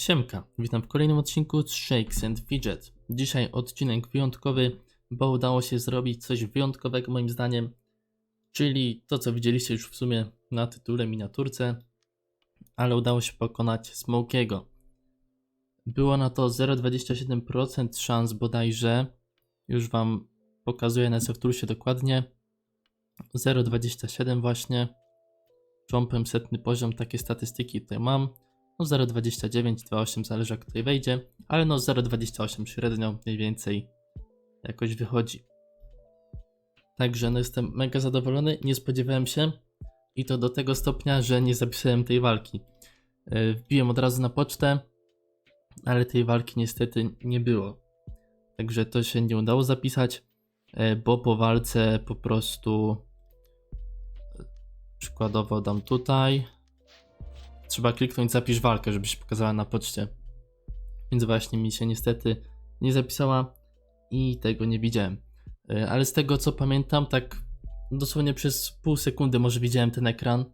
Siemka, witam w kolejnym odcinku z Shakes and Fidget. Dzisiaj odcinek wyjątkowy, bo udało się zrobić coś wyjątkowego moim zdaniem, czyli to co widzieliście już w sumie na tytule miniaturce, ale udało się pokonać Smokiego. Było na to 0,27% szans bodajże, już wam pokazuję na SFToolsie dokładnie, 0,27 właśnie, Jumpem setny poziom, takie statystyki tutaj mam. No 0,29, 2,8 zależy jak tutaj wejdzie, ale no 0,28 średnio mniej więcej jakoś wychodzi. Także no jestem mega zadowolony, nie spodziewałem się i to do tego stopnia, że nie zapisałem tej walki. Yy, Wbiłem od razu na pocztę, ale tej walki niestety nie było. Także to się nie udało zapisać, yy, bo po walce po prostu Przykładowo dam tutaj. Trzeba kliknąć zapisz walkę, żeby się pokazała na poczcie. Więc właśnie mi się niestety nie zapisała i tego nie widziałem. E, Ale z tego co pamiętam, tak dosłownie przez pół sekundy może widziałem ten ekran.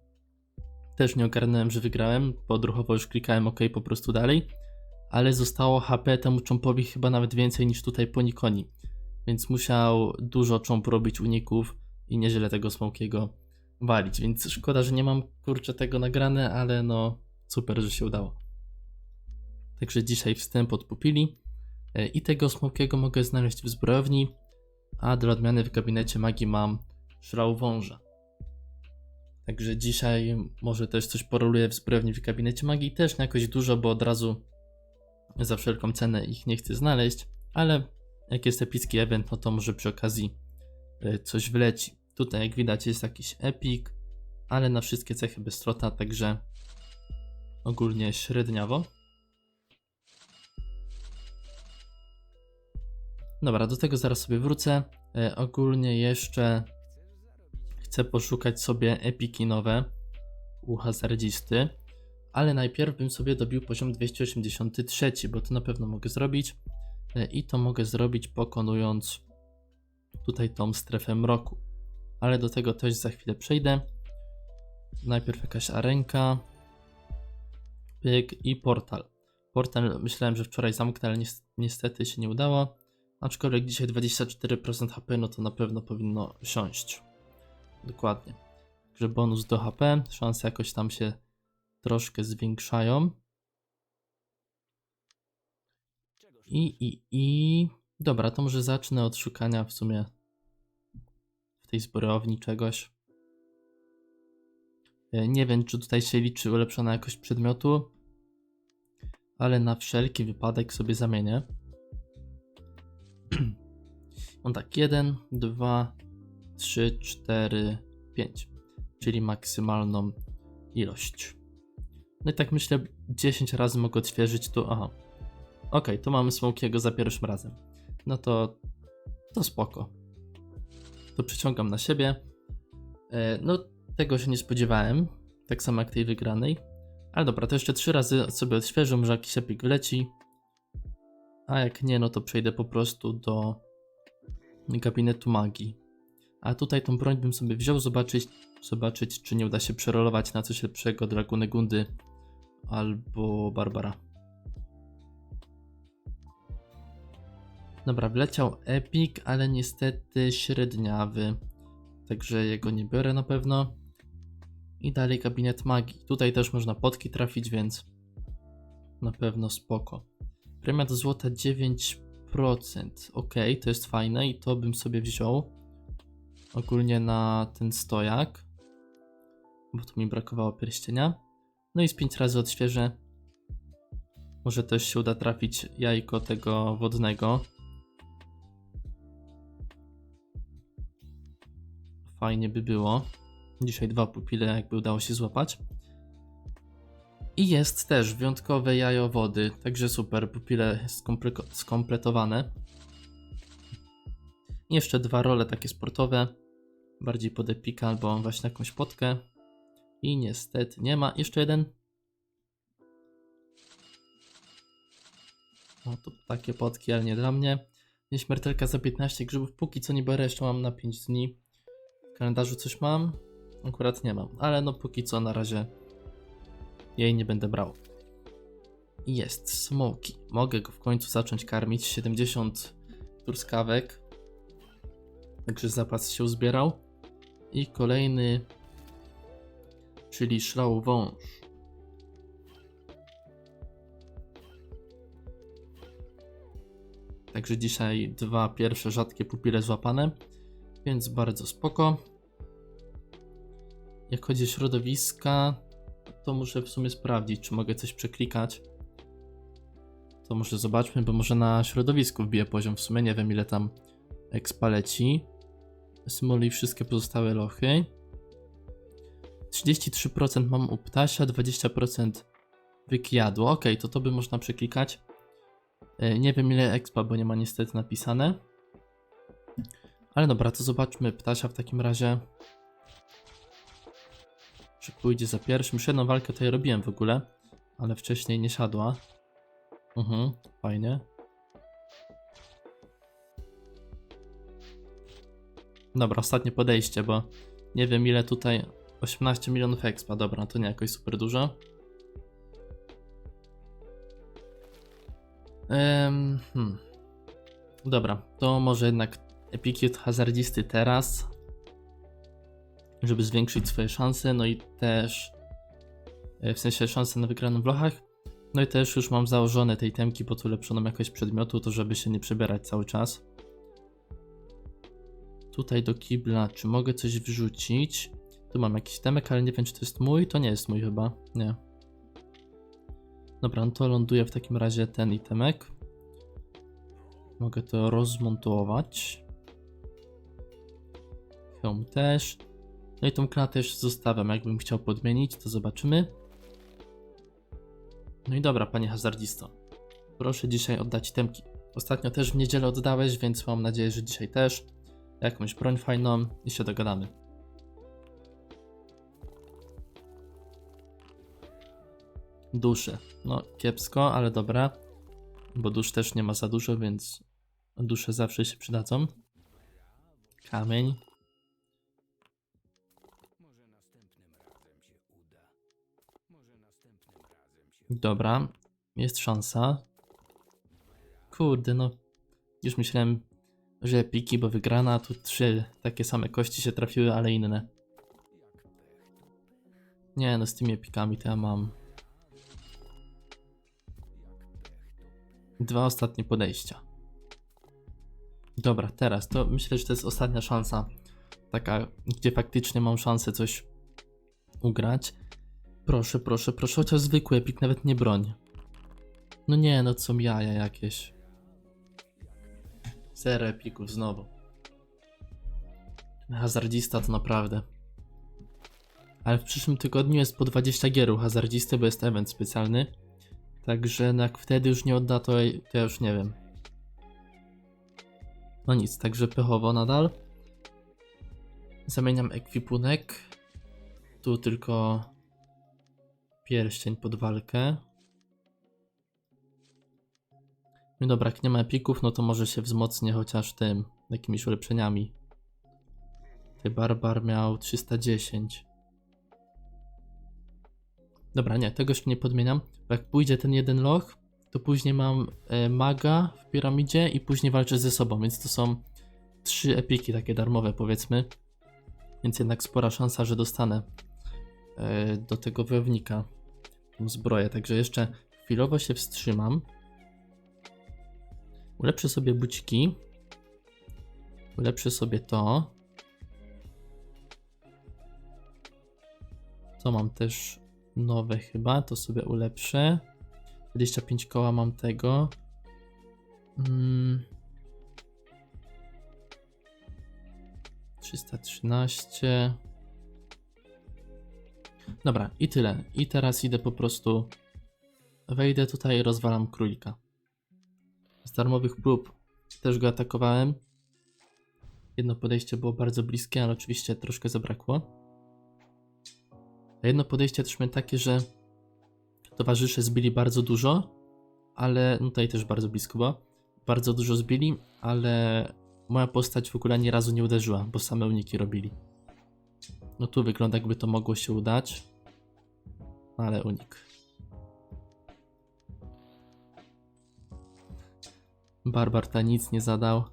Też nie ogarnąłem, że wygrałem, bo odruchowo już klikałem OK po prostu dalej. Ale zostało HP temu czompowi chyba nawet więcej niż tutaj po Nikoni. Więc musiał dużo czomp robić uników i nieźle tego smokiego walić, więc szkoda, że nie mam kurczę tego nagrane, ale no super, że się udało. Także dzisiaj wstęp od pupili E, i tego smokiego mogę znaleźć w zbrojowni, a dla odmiany w gabinecie magii mam szrał wąża. Także dzisiaj może też coś poroluję w zbrojowni w gabinecie magii, też nie jakoś dużo, bo od razu za wszelką cenę ich nie chcę znaleźć, ale jak jest epicki event, no to może przy okazji e, coś wleci. Tutaj jak widać jest jakiś epic, ale na wszystkie cechy bez strota, także ogólnie średniawo. Dobra, do tego zaraz sobie wrócę. E, ogólnie jeszcze chcę poszukać sobie epiki nowe u hazardzisty, ale najpierw bym sobie dobił poziom 283, bo to na pewno mogę zrobić. E, I to mogę zrobić pokonując tutaj tą strefę mroku ale do tego też za chwilę przejdę. Najpierw jakaś arenka, pyk i portal. Portal myślałem, że wczoraj zamknę, ale nies- niestety się nie udało. Aczkolwiek dzisiaj 24% HP, no to na pewno powinno siąść. Dokładnie. Także bonus do HP, szanse jakoś tam się troszkę zwiększają. I, i, i... Dobra, to może zacznę od szukania w sumie tej zbrojowni czegoś. E, Nie wiem, czy tutaj się liczy ulepszona jakość przedmiotu, ale na wszelki wypadek sobie zamienię. On tak, 1, 2, 3, 4, 5, czyli maksymalną ilość. No i tak myślę, 10 razy mogę odświeżyć tu. Aha. Ok, tu mamy Smokiego za pierwszym razem. No to, to spoko to przyciągam na siebie. E, No, tego się nie spodziewałem, tak samo jak tej wygranej. Ale dobra, to jeszcze trzy razy sobie odświeżę, może jakiś epik wleci. A jak nie, no to przejdę po prostu do gabinetu magii. A tutaj tą broń bym sobie wziął, zobaczyć, zobaczyć czy nie uda się przerolować na coś lepszego Draguny Gundy albo Barbara. Dobra, wleciał Epic, ale niestety średniawy. Także jego nie biorę na pewno. I dalej gabinet magii. Tutaj też można potki trafić, więc na pewno spoko. Premia do złota 9%. Ok, to jest fajne i to bym sobie wziął. Ogólnie na ten stojak. Bo tu mi brakowało pierścienia. No i z 5 razy odświeżę. Może też się uda trafić jajko tego wodnego. Fajnie by było. Dzisiaj dwa pupile jakby udało się złapać. I jest też wyjątkowe jajo wody, także super, pupile skomple- skompletowane. Jeszcze dwa role takie sportowe, bardziej pod epika albo właśnie jakąś potkę. I niestety nie ma. Jeszcze jeden. No to takie potki, ale nie dla mnie. Nieśmiertelka za 15 grzybów. Póki co nie biorę, jeszcze mam na 5 dni. Kalendarzu coś mam? Akurat nie mam, ale no póki co na razie jej nie będę brał. Jest smoki. Mogę go w końcu zacząć karmić. 70 truskawek. Także zapas się uzbierał. I kolejny, czyli szrał wąż. Także dzisiaj dwa pierwsze rzadkie pupile złapane, więc bardzo spoko. Jak chodzi o środowiska, to muszę w sumie sprawdzić, czy mogę coś przeklikać. To może zobaczmy, bo może na środowisku wbiję poziom. W sumie nie wiem ile tam expa leci. Symuluj wszystkie pozostałe lochy. 33% mam u ptasia, 20% wykjadło. Ok, to to by można przeklikać. E, Nie wiem ile expa, bo nie ma niestety napisane. Ale dobra, to zobaczmy ptasia w takim razie. Czy pójdzie za pierwszym? Już jedną walkę tutaj robiłem w ogóle, ale wcześniej nie siadła. Mhm, fajnie. Dobra, ostatnie podejście, bo nie wiem ile tutaj. 18 milionów expa, dobra, to nie jakoś super dużo. Hmm. Dobra, to może jednak od hazardzisty teraz, żeby zwiększyć swoje szanse, no i też e, w sensie szanse na wygraną w lochach. No i też już mam założone tej temki pod ulepszoną jakość przedmiotu, to żeby się nie przebierać cały czas. Tutaj do kibla, czy mogę coś wrzucić? Tu mam jakiś temek, ale nie wiem czy to jest mój, to nie jest mój chyba, nie. Dobra, no to ląduje w takim razie ten itemek. Mogę to rozmontować. Hełm też. No i tą klatę też zostawiam, jakbym chciał podmienić, to zobaczymy. No i dobra, panie hazardzisto. Proszę dzisiaj oddać temki. Ostatnio też w niedzielę oddałeś, więc mam nadzieję, że dzisiaj też. Jakąś broń fajną i się dogadamy. Dusze. No, kiepsko, ale dobra. Bo dusz też nie ma za dużo, więc dusze zawsze się przydadzą. Kamień. Dobra, jest szansa. Kurde, no. Już myślałem, że piki, bo wygrana, tu trzy takie same kości się trafiły, ale inne. Nie, no z tymi epikami to ja mam. Dwa ostatnie podejścia. Dobra, teraz to myślę, że to jest ostatnia szansa. Taka, gdzie faktycznie mam szansę coś ugrać. Proszę, proszę, proszę, chociaż zwykły epik, nawet nie broń. No nie, no co jaja jakieś. Zero epików znowu. Ten hazardzista to naprawdę. Ale w przyszłym tygodniu jest po 20 gier u hazardzisty, bo jest event specjalny. Także jak wtedy już nie odda, to, to ja już nie wiem. No nic, także pechowo nadal. Zamieniam ekwipunek. Tu tylko pierścień pod walkę. No dobra, jak nie ma epików, no to może się wzmocnię chociaż tym, jakimiś ulepszeniami. Tutaj Barbar miał 310. Dobra, nie, tego już nie podmieniam, bo jak pójdzie ten jeden loch, to później mam e, maga w piramidzie i później walczę ze sobą, więc to są trzy epiki takie darmowe powiedzmy. Więc jednak spora szansa, że dostanę e, do tego wojownika zbroję, także jeszcze chwilowo się wstrzymam. Ulepszę sobie buciki. Ulepszę sobie to. To mam też nowe chyba, to sobie ulepszę. 25 koła mam tego. Mm. 313. Dobra, i tyle. I teraz idę po prostu. Wejdę tutaj i rozwalam królika. Z darmowych prób też go atakowałem. Jedno podejście było bardzo bliskie, ale oczywiście troszkę zabrakło. A jedno podejście też miałem takie, że towarzysze zbili bardzo dużo, ale no tutaj też bardzo blisko było. Bardzo dużo zbili, ale moja postać w ogóle ani razu nie uderzyła, bo same uniki robili. No tu wygląda jakby to mogło się udać, ale unik. Barbar ta nic nie zadał.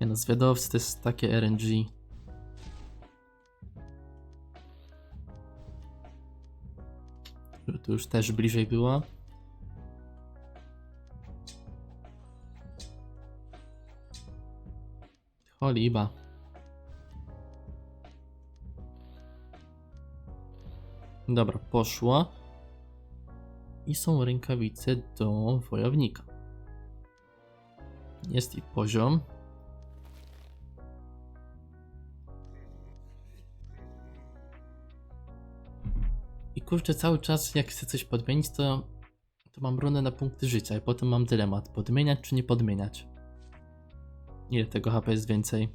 Nie no, zwiadowcy to jest takie RNG. Tu już też bliżej było. Choliba. Dobra, poszło. I są rękawice do wojownika. Jest ich poziom. I kurczę, cały czas jak chcę coś podmienić, to, to mam runę na punkty życia i potem mam dylemat, podmieniać czy nie podmieniać. Ile tego HP jest więcej?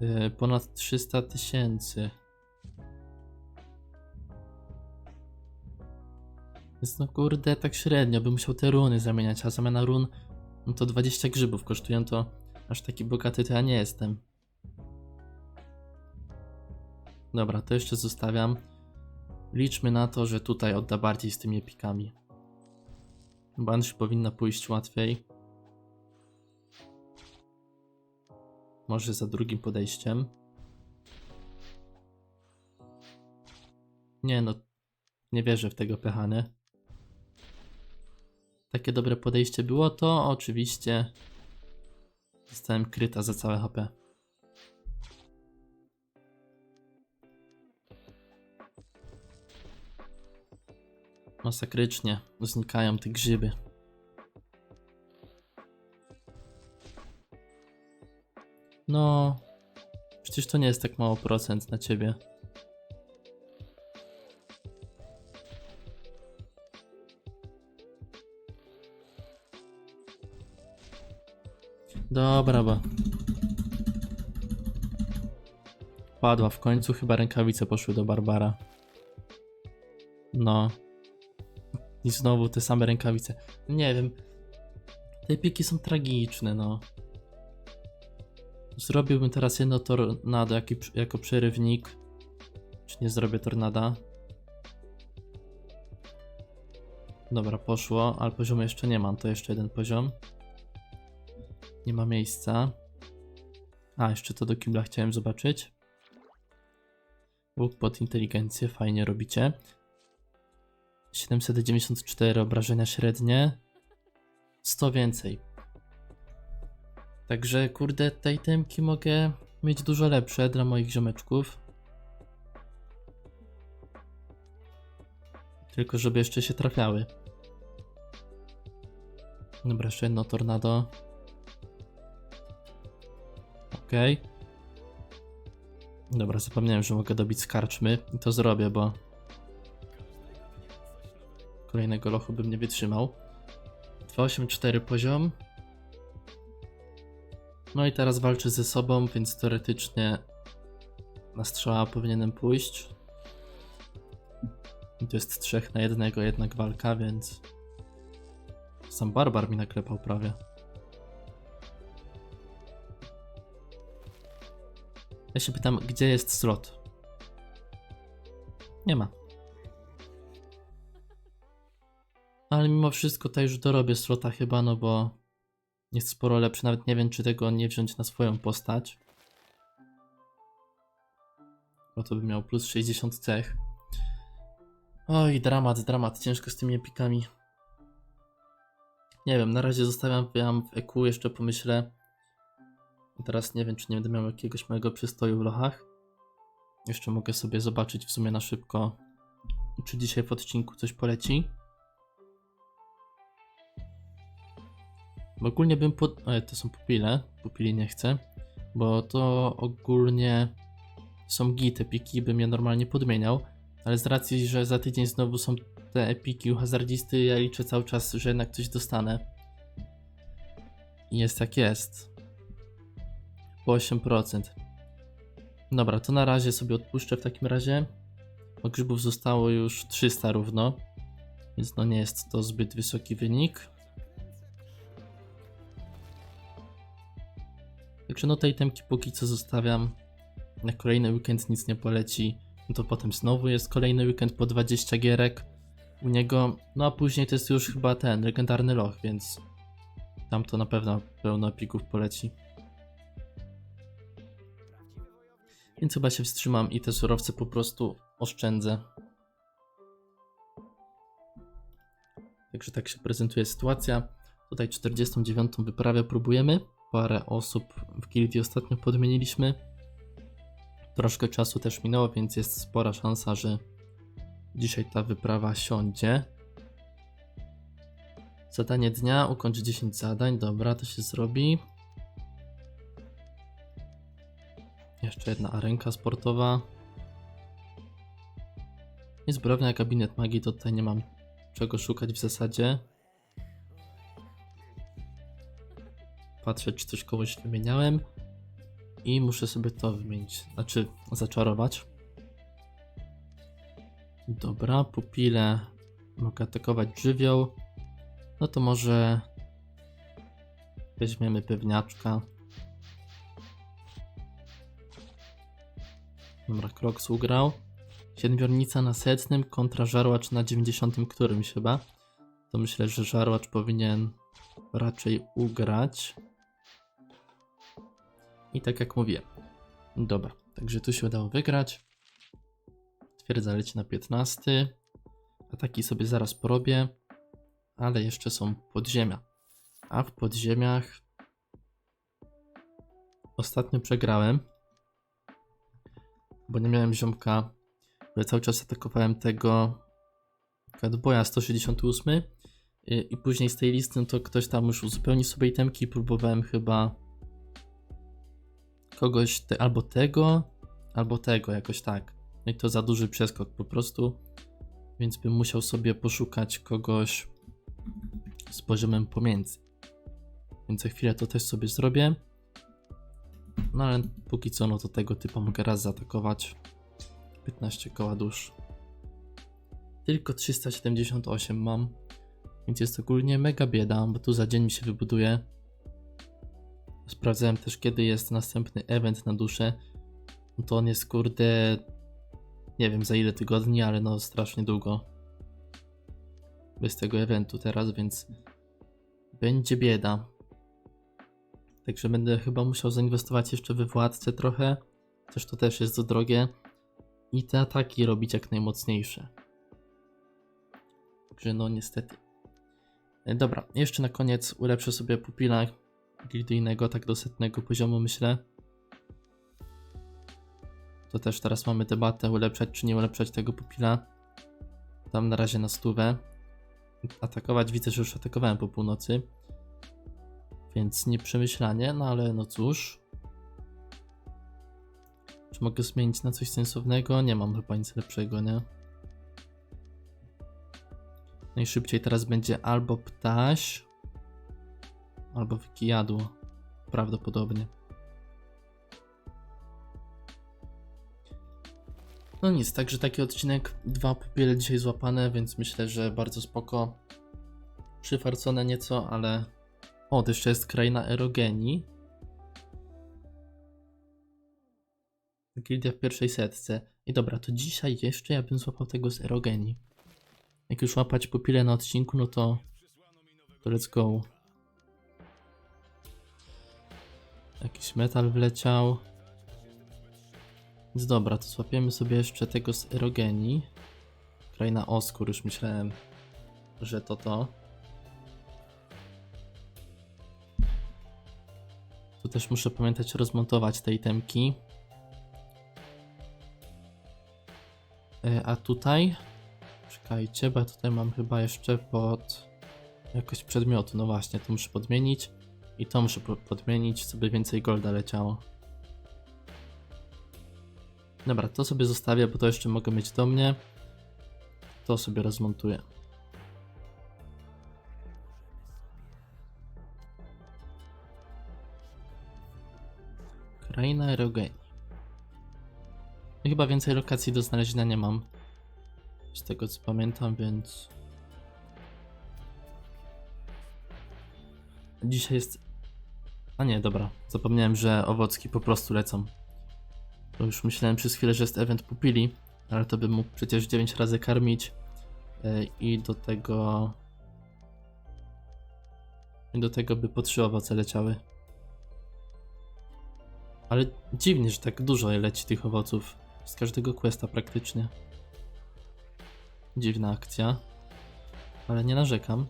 Yy, ponad 300 tysięcy. Więc no kurde, tak średnio bym musiał te runy zamieniać, a zamiana run no to 20 grzybów kosztują, to aż taki bogaty to ja nie jestem. Dobra, to jeszcze zostawiam. Liczmy na to, że tutaj odda bardziej z tymi epikami. Banshee powinna pójść łatwiej. Może za drugim podejściem. Nie no, nie wierzę w tego pechany. Takie dobre podejście było, to oczywiście zostałem kryta za całe HP. Masakrycznie znikają te grzyby. No, przecież to nie jest tak mało procent na ciebie. Dobra, bo. Padła w końcu, chyba rękawice poszły do Barbara. No. I znowu te same rękawice. Nie wiem. Te piki są tragiczne, no. Zrobiłbym teraz jedno tornado jako, jako przerywnik. Czy nie zrobię tornada? Dobra, poszło, ale poziomu jeszcze nie mam, to jeszcze jeden poziom. Nie ma miejsca. A, jeszcze to do kibla chciałem zobaczyć. Łuk pod inteligencję, fajnie robicie. 794 obrażenia średnie. 100 więcej. Także kurde, te itemki mogę mieć dużo lepsze dla moich ziomeczków. Tylko żeby jeszcze się trafiały. Dobra, jeszcze jedno tornado. Okej. Dobra, zapomniałem, że mogę dobić z karczmy i to zrobię, bo kolejnego lochu bym nie wytrzymał. 284 poziom. No i teraz walczę ze sobą, więc teoretycznie na strzała powinienem pójść. I to jest trzech na jednego jednak walka, więc sam barbar mi naklepał prawie. Ja się pytam, gdzie jest slot? Nie ma. Ale mimo wszystko to już dorobię slota chyba, no bo jest sporo lepszy. Nawet nie wiem, czy tego nie wziąć na swoją postać. Bo to by miał plus 60 cech. Oj, dramat, dramat. Ciężko z tymi epikami. Nie wiem, na razie zostawiam w EQ, jeszcze pomyślę. Teraz nie wiem, czy nie będę miał jakiegoś małego przystoju w lochach. Jeszcze mogę sobie zobaczyć w sumie na szybko, czy dzisiaj w odcinku coś poleci. Bo ogólnie bym pod... E, to są pupile. Pupili nie chcę. Bo to ogólnie są git epiki, bym je normalnie podmieniał. Ale z racji, że za tydzień znowu są te epiki u hazardzisty, ja liczę cały czas, że jednak coś dostanę. I jest jak jest. Po 8%. Dobra, to na razie sobie odpuszczę w takim razie. Bo grzybów zostało już 300 równo. Więc no nie jest to zbyt wysoki wynik. Także no te itemki póki co zostawiam. Na kolejny weekend nic nie poleci. No to potem znowu jest kolejny weekend po 20 gierek. u niego. No a później to jest już chyba ten legendarny loch, więc tam to na pewno pełno epików poleci. Więc chyba się wstrzymam i te surowce po prostu oszczędzę. Także tak się prezentuje sytuacja. Tutaj 49 wyprawę próbujemy. Parę osób w gildii ostatnio podmieniliśmy. Troszkę czasu też minęło, więc jest spora szansa, że dzisiaj ta wyprawa siądzie. Zadanie dnia, ukończ 10 zadań. Dobra, to się zrobi. Jeszcze jedna arenka sportowa. Niezbrownia gabinet magii, to tutaj nie mam czego szukać w zasadzie. Patrzę, czy coś kogoś wymieniałem. I muszę sobie to wymienić, znaczy zaczarować. Dobra, pupile. Mogę atakować żywioł. No to może weźmiemy pewniaczka. Dobra, Kroks ugrał. Siedmiornica na setnym kontra żarłacz na 90 którymś chyba. To myślę, że żarłacz powinien raczej ugrać. I tak jak mówię. Dobra, także tu się udało wygrać. Twierdza leci na 15. Ataki sobie zaraz porobię. Ale jeszcze są podziemia. A w podziemiach ostatnio przegrałem. Bo nie miałem ziomka. Bo cały czas atakowałem tego Catboya 168. I, I później z tej listy no to ktoś tam już uzupełnił sobie itemki. Próbowałem chyba kogoś te, albo tego, albo tego, jakoś tak. No i to za duży przeskok po prostu, więc bym musiał sobie poszukać kogoś z poziomem pomiędzy. Więc za chwilę to też sobie zrobię. No ale póki co, no to tego typu mogę raz zaatakować. 15 koła dusz. Tylko 378 mam, więc jest ogólnie mega bieda, bo tu za dzień mi się wybuduje. Sprawdzałem też, kiedy jest następny event na duszę. No to on jest, kurde, nie wiem za ile tygodni, ale no strasznie długo. Bez tego eventu teraz, więc będzie bieda. Także będę chyba musiał zainwestować jeszcze we władcę trochę. Chociaż to też jest za drogie. I te ataki robić jak najmocniejsze. Także no niestety. E, Dobra, jeszcze na koniec ulepszę sobie pupila gildyjnego, tak do setnego poziomu myślę. To też teraz mamy debatę, ulepszać czy nie ulepszać tego pupila. Tam na razie na stówę. Atakować, widzę, że już atakowałem po północy. Więc nie przemyślanie, no ale no cóż. Czy mogę zmienić na coś sensownego? Nie mam chyba nic lepszego, nie? Najszybciej teraz będzie albo ptaś, albo wikijadło. Prawdopodobnie. No nic, także taki odcinek, dwa pupiele dzisiaj złapane, więc myślę, że bardzo spoko. Przyfarcone nieco, ale... O, to jeszcze jest kraina erogenii. Gildia w pierwszej setce. I dobra, to dzisiaj jeszcze ja bym złapał tego z erogenii. Jak już łapać pupile na odcinku, no to... To let's go. Jakiś metal wleciał. Więc dobra, to złapiemy sobie jeszcze tego z erogenii. Kraina Oskór, już myślałem, że to to. Tu też muszę pamiętać rozmontować te itemki. E, A tutaj? Czekajcie, bo ja tutaj mam chyba jeszcze pod jakoś przedmiotu. No właśnie, to muszę podmienić. I to muszę po- podmienić, żeby więcej golda leciało. Dobra, to sobie zostawię, bo to jeszcze mogę mieć do mnie. To sobie rozmontuję. Kraina erogenii. I chyba więcej lokacji do znalezienia nie mam. Z tego co pamiętam, więc... Dzisiaj jest... A nie, dobra. Zapomniałem, że owocki po prostu lecą. To już myślałem przez chwilę, że jest event pupili, ale to bym mógł przecież 9 razy karmić E, I do tego. I do tego by po trzy owoce leciały. Ale dziwnie, że tak dużo leci tych owoców. Z każdego questa praktycznie. Dziwna akcja. Ale nie narzekam.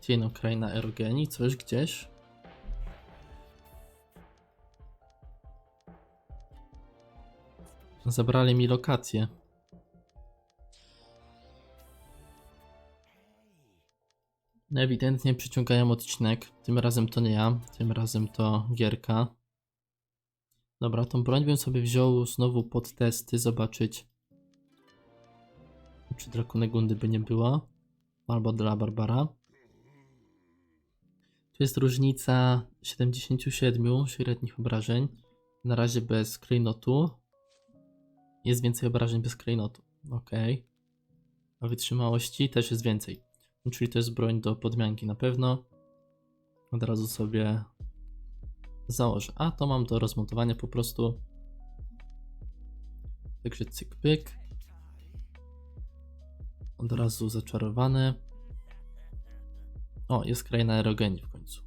Tieno kraina erogenii, coś gdzieś. Zabrali mi lokację. Ewidentnie przyciągają odcinek. Tym razem to nie ja, tym razem to gierka. Dobra, tą broń bym sobie wziął znowu pod testy, zobaczyć. Czy Drakunegundy by nie było. Albo dla Barbara. Tu jest różnica 77 średnich obrażeń. Na razie bez klejnotu. Jest więcej obrażeń bez klejnotu. Ok. A wytrzymałości też jest więcej. Czyli to jest broń do podmianki na pewno. Od razu sobie założę. A to mam do rozmontowania po prostu. Także cyk pyk. Od razu zaczarowane. O, jest kraina aerogenii w końcu.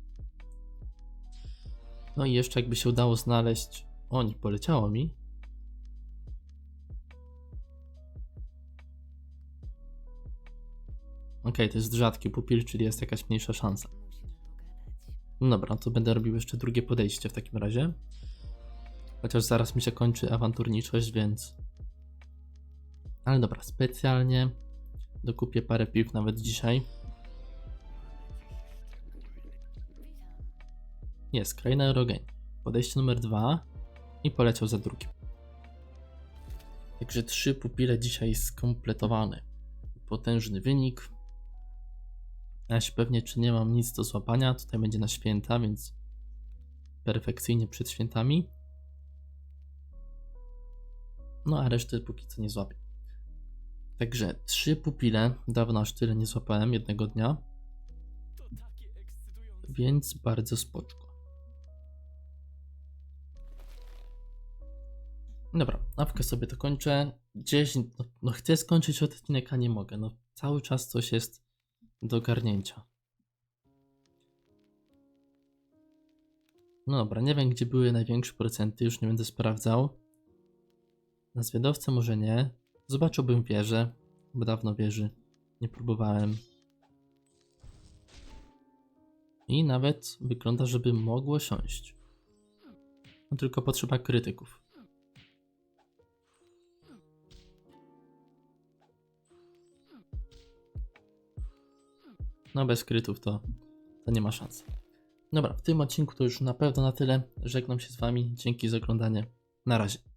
No i jeszcze jakby się udało znaleźć... O, nie poleciało mi. Okej, to jest rzadki pupil, czyli jest jakaś mniejsza szansa. No dobra, to będę robił jeszcze drugie podejście w takim razie. Chociaż zaraz mi się kończy awanturniczość, więc... Ale dobra, specjalnie dokupię parę piw nawet dzisiaj. Jest, kraina Eurogain. Podejście numer dwa i poleciał za drugim. Także trzy pupile dzisiaj skompletowane. Potężny wynik. Ja się pewnie, czy nie mam nic do złapania. Tutaj będzie na święta, więc perfekcyjnie przed świętami. No a resztę póki co nie złapię. Także trzy pupile. Dawno aż tyle nie złapałem jednego dnia. Więc bardzo spoczko. Dobra, awkę sobie to kończę. 10, no, no chcę skończyć odcinek, a nie mogę. No cały czas coś jest do ogarnięcia. No dobra, nie wiem gdzie były największe procenty, już nie będę sprawdzał. Na zwiadowcę może nie. Zobaczyłbym wieżę, bo dawno wieży nie próbowałem. I nawet wygląda, żeby mogło siąść. No tylko potrzeba krytyków. No bez krytów to, to nie ma szans. Dobra, w tym odcinku to już na pewno na tyle. Żegnam się z Wami. Dzięki za oglądanie. Na razie.